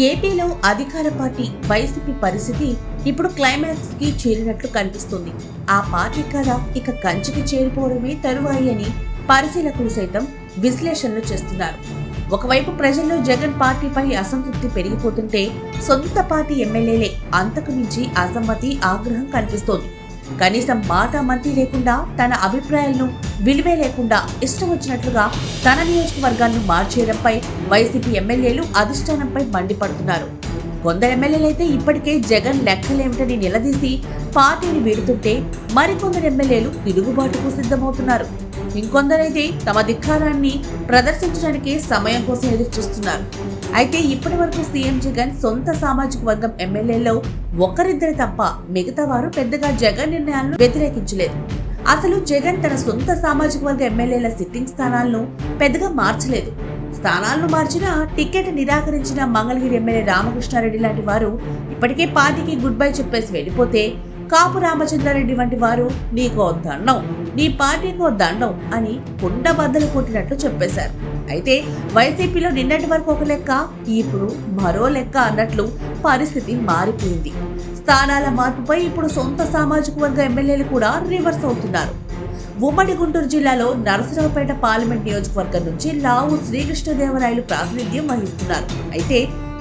ఏపీలో అధికార party YCP పరిస్థితి ఇప్పుడు క్లైమాక్స్కి చేరినట్లు కనిపిస్తుంది. ఆ పార్టీ కథ ఇక కంచికి చేరిపోవడమే తరువాయి అని పరిశీలకులు సైతం విశ్లేషణలు చేస్తున్నారు. ఒకవైపు ప్రజల్లో జగన్ పార్టీపై అసంతృప్తి పెరిగిపోతుంటే సొంత పార్టీ ఎమ్మెల్యేలే అంతకు మించి అసమ్మతి ఆగ్రహం కనిపిస్తోంది. కనీసం మాట మంతి లేకుండా తన అభిప్రాయాలను విలువే లేకుండా ఇష్టం వచ్చినట్లుగా తన నియోజకవర్గాలను మార్చేయడంపై వైసీపీ ఎమ్మెల్యేలు అధిష్టానంపై మండిపడుతున్నారు. కొందరు ఎమ్మెల్యేలైతే ఇప్పటికే జగన్ లెక్కలేమిటని నిలదీసి పార్టీని వీడుతుంటే మరికొందరు ఎమ్మెల్యేలు తిరుగుబాటుకు సిద్ధమవుతున్నారు. ఇంకొందరైతే తమ ధిక్కారాన్ని ప్రదర్శించడానికి సమయం కోసం ఎదురు చూస్తున్నారు అయితే ఇప్పటి వరకు సీఎం జగన్ సొంత సామాజిక వర్గం ఎమ్మెల్యేలో ఒకరిద్దరు తప్ప మిగతా వారు పెద్దగా జగన్ నిర్ణయాలను వ్యతిరేకించలేదు. అసలు జగన్ తన సొంత సామాజిక వర్గ ఎమ్మెల్యేల సిట్టింగ్ స్థానాలను పెద్దగా మార్చలేదు. స్థానాలను మార్చిన టికెట్ నిరాకరించిన మంగళగిరి ఎమ్మెల్యే రామకృష్ణారెడ్డి లాంటి వారు ఇప్పటికే పార్టీకి గుడ్ బై చెప్పేసి వెళ్ళిపోతే కాపు రామచంద్రారెడ్డి వంటి వారు నీకు దండం నీ పార్టీకో దండం అని కుండ బద్దలు కొట్టినట్లు చెప్పేశారు. అయితే వైసీపీలో నిన్నటి వరకు ఒక లెక్క ఇప్పుడు మరో లెక్క అన్నట్లు పరిస్థితి మారిపోయింది. స్థానాల మార్పుపై ఇప్పుడు సొంత సామాజిక వర్గ ఎమ్మెల్యేలు కూడా రివర్స్ అవుతున్నారు. ఉమ్మడి గుంటూరు జిల్లాలో నరసరావుపేట పార్లమెంట్ నియోజకవర్గం నుంచి లావు శ్రీకృష్ణదేవరాయలు ప్రాతినిధ్యం వహిస్తున్నారు. అయితే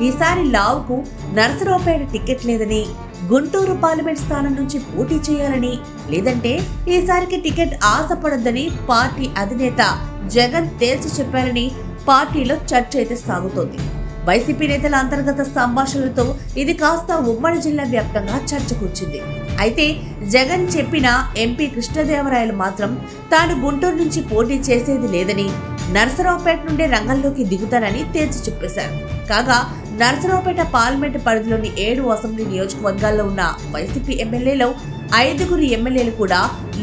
ఈసారి లావుకు నరసరావుపేట టికెట్ లేదని గుంటూరు పార్లమెంట్ స్థానం నుంచి పోటీ చేయాలని లేదంటే ఈసారికి టికెట్ ఆశపడొద్దని పార్టీ అధినేత జగన్ తేల్చి చెప్పారని పార్టీలో చర్చ అయితే సాగుతోంది. వైసీపీ నేతల అంతర్గత సంభాషణలతో ఇది కాస్త ఉమ్మడి జిల్లా వ్యాప్తంగా చర్చకొచ్చింది. అయితే జగన్ చెప్పిన ఎంపీ కృష్ణదేవరాయలు మాత్రం తాను గుంటూరు నుంచి పోటీ చేసేది లేదని నరసరావుపేట నుండే రంగంలోకి దిగుతానని తేల్చి చెప్పేశారు. కాగా నరసరావుపేట పార్లమెంటు పరిధిలోని ఏడు అసెంబ్లీ నియోజకవర్గాల్లో ఉన్న వైసీపీ ఎమ్మెల్యేలో ఐదుగురు ఎమ్మెల్యేలు కూడా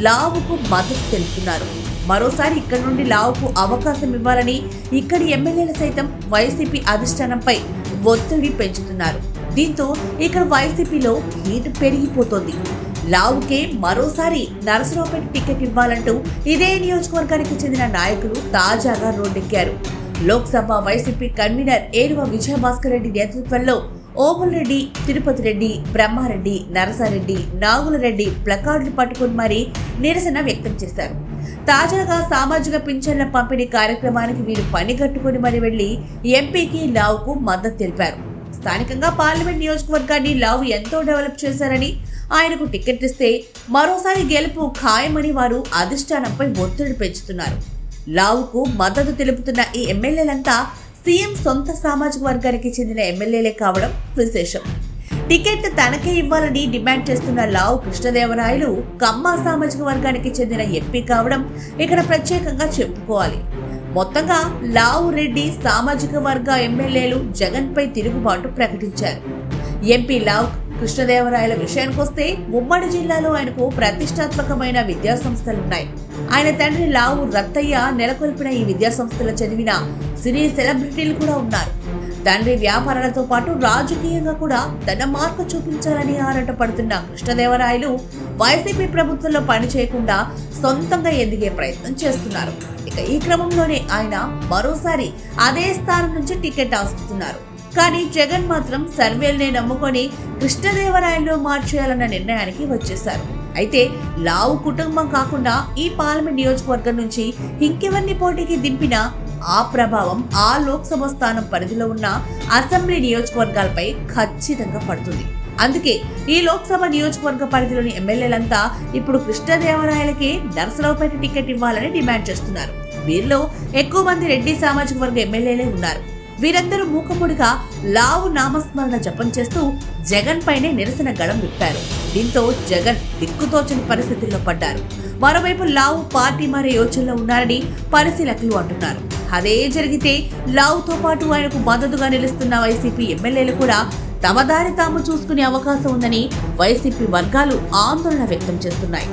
లావుకు మద్దతు తెలుపుతున్నారు. మరోసారి ఇక్కడ నుండి లావుకు అవకాశం ఇవ్వాలని ఇక్కడి ఎమ్మెల్యేలు సైతం వైసీపీ అధిష్టానంపై ఒత్తిడి పెంచుతున్నారు. దీంతో ఇక్కడ వైసీపీలో హీట్ పెరిగిపోతోంది. లావుకే మరోసారి నరసరావుపేట టికెట్ ఇవ్వాలంటూ ఇదే నియోజకవర్గానికి చెందిన నాయకులు తాజాగా రోడ్డెక్కారు. లోక్సభ వైసీపీ కన్వీనర్ ఏరువ విజయభాస్కర్ రెడ్డి నేతృత్వంలో ఓముల్ రెడ్డి తిరుపతి రెడ్డి బ్రహ్మారెడ్డి నరసారెడ్డి నాగులరెడ్డి ప్లకార్డులు పట్టుకుని మరీ నిరసన వ్యక్తం చేశారు. తాజాగా సామాజిక పింఛన్ల పంపిణీ కార్యక్రమానికి వీరు పని కట్టుకుని మరి వెళ్ళి ఎంపీకి లావుకు మద్దతు తెలిపారు. స్థానికంగా పార్లమెంట్ నియోజకవర్గాన్ని లావు ఎంతో డెవలప్ చేశారని ఆయనకు టికెట్ ఇస్తే మరోసారి గెలుపు ఖాయమని వారు అధిష్టానంపై ఒత్తిడి పెంచుతున్నారు. లావుకు మద్దతు తెలుపుతున్న ఈ ఎమ్మెల్యేలంతా సీఎం సొంత సామాజిక వర్గానికి చెందిన ఎమ్మెల్యేలే కావడం విశేషం. టికెట్ తనకే ఇవ్వాలని డిమాండ్ చేస్తున్న లావు కృష్ణదేవరాయలు కమ్మ సామాజిక వర్గానికి చెందిన ఎంపీ కావడం ఇక్కడ ప్రత్యేకంగా చెప్పుకోవాలి. మొత్తంగా లావు రెడ్డి సామాజిక వర్గ ఎమ్మెల్యేలు జగన్పై తిరుగుబాటు ప్రకటించారు. ఎంపీ లావ్ కృష్ణదేవరాయల విషయానికొస్తే ఉమ్మడి జిల్లాలో ఆయనకు ప్రతిష్టాత్మకమైన విద్యాసంస్థలున్నాయి. ఆయన తండ్రి లావు రత్తయ్య నెలకొల్పిన ఈ విద్యాసంస్థలో చదివిన సినీ సెలబ్రిటీలు కూడా ఉన్నారు. తండ్రి వ్యాపారాలతో పాటు రాజకీయంగా కూడా తన మార్పు చూపించాలని ఆరాటపడుతున్న కృష్ణదేవరాయలు వైసీపీ ప్రభుత్వంలో పని చేయకుండా సొంతంగా ఎదిగే ప్రయత్నం చేస్తున్నారు. ఇక ఈ క్రమంలోనే ఆయన మరోసారి అదే స్థానం నుంచి టికెట్ ఆశిస్తున్నారు. కానీ జగన్ మాత్రం సర్వేల్నే నమ్ముకొని కృష్ణదేవరాయలను మార్చేయాలన్న నిర్ణయానికి వచ్చేశారు. అయితే లావు కుటుంబం కాకుండా ఈ పార్లమెంట్ నియోజకవర్గం నుంచి ఇంకెవరిని పోటీకి దింపినా ఆ ప్రభావం ఆ లోక్సభ స్థానం పరిధిలో ఉన్న అసెంబ్లీ నియోజకవర్గాలపై ఖచ్చితంగా పడుతుంది. అందుకే ఈ లోక్సభ నియోజకవర్గ పరిధిలోని ఎమ్మెల్యేలంతా ఇప్పుడు కృష్ణదేవరాయలకి నరసరావుపేట టికెట్ ఇవ్వాలని డిమాండ్ చేస్తున్నారు. వీరిలో ఎక్కువ మంది రెడ్డి సామాజిక వర్గ ఎమ్మెల్యేలే ఉన్నారు. వీరందరూ మూకముడిగా లావు నామస్మరణ జపం చేస్తూ జగన్ పైనే నిరసన గళం విప్పారు. దీంతో జగన్ దిక్కుతోచని పరిస్థితుల్లో పడ్డారు. మరోవైపు లావు పార్టీ మారే యోచనలో ఉన్నారని పరిశీలకులు అంటున్నారు. అదే జరిగితే లావుతో పాటు ఆయనకు మద్దతుగా నిలుస్తున్న వైసీపీ ఎమ్మెల్యేలు కూడా తమ దారి తాము చూసుకునే అవకాశం ఉందని వైసీపీ వర్గాలు ఆందోళన వ్యక్తం చేస్తున్నాయి.